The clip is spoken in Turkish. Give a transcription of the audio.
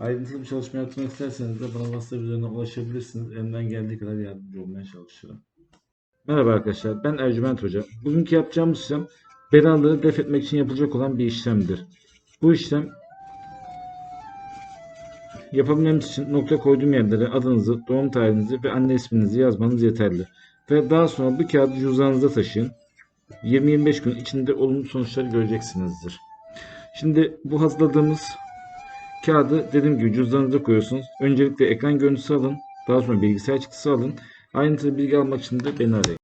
Ayrıntılı bir çalışma yapmak isterseniz de bana WhatsApp üzerinden ulaşabilirsiniz. Elimden geldiği kadar yardımcı olmaya çalışırım. Merhaba arkadaşlar, ben Ercüment Hoca. Bugünkü yapacağımız işlem belaları def etmek için yapılacak olan bir işlemdir. Bu işlem yapabilmemiz için nokta koyduğum yerlere adınızı, doğum tarihinizi ve anne isminizi yazmanız yeterli. Ve daha sonra bu kağıdı cüzdanınıza taşıyın. 20-25 gün içinde olumlu sonuçları göreceksinizdir. Şimdi bu hazırladığımız Kağıdı dediğim gibi cüzdanınıza koyuyorsunuz. Öncelikle ekran görüntüsü alın. Daha sonra bilgisayar çıktısı alın. Ayrıntılı bilgi almak için de beni arayın.